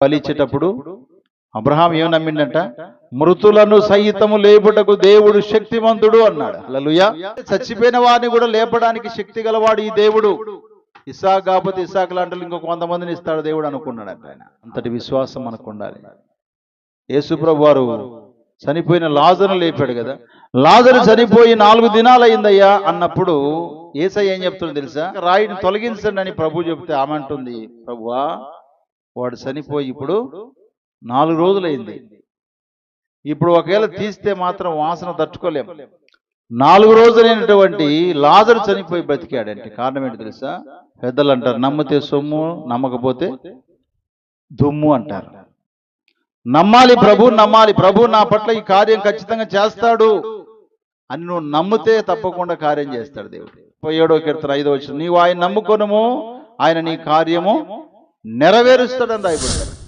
బలి ఇచ్చేటప్పుడు అబ్రహాం ఏం నమ్మిండంట? మృతులను సహితము లేపుటకు దేవుడు శక్తిమంతుడు అన్నాడు. హల్లెలూయా. చచ్చిపోయిన వారిని కూడా లేపడానికి శక్తి గలవాడు ఈ దేవుడు. ఇసాక్ కాకపోతే ఇసాక్ లాంటి ఇంకో కొంతమందిని ఇస్తాడు దేవుడు అనుకున్నాడు ఆయన. అంతటి విశ్వాసం మనకు ఉండాలి యేసుప్రభు వారు చనిపోయిన లాజరు లేపాడు కదా. లాజరు చనిపోయి నాలుగు దినాలు అయిందయ్యా అన్నప్పుడు ఏసయ్య ఏం చెప్తుందో తెలుసా? రాయిని తొలగించండి అని ప్రభు చెప్తే ఆమె అంటుంది ప్రభువా వాడు చనిపోయి ఇప్పుడు నాలుగు రోజులైంది. ఇప్పుడు ఒకవేళ తీస్తే మాత్రం వాసన తట్టుకోలేం. నాలుగు రోజులైనటువంటి లాజరు చనిపోయి బ్రతికాడంటే కారణం ఏంటి తెలుసా? పెద్దలు అంటారు నమ్మితే సొమ్ము నమ్మకపోతే దుమ్ము అంటారు. నమ్మాలి ప్రభు నమ్మాలి ప్రభు నా పట్ల ఈ కార్యం ఖచ్చితంగా చేస్తాడు అని నువ్వు నమ్మితే తప్పకుండా కార్యం చేస్తాడు దేవుడు. ఏడో కీర్తన ఐదో వచ్చిన నీవు ఆయన నమ్ముకొనుము ఆయన నీ కార్యము నెరవేరుస్తాడని రాయబడింది.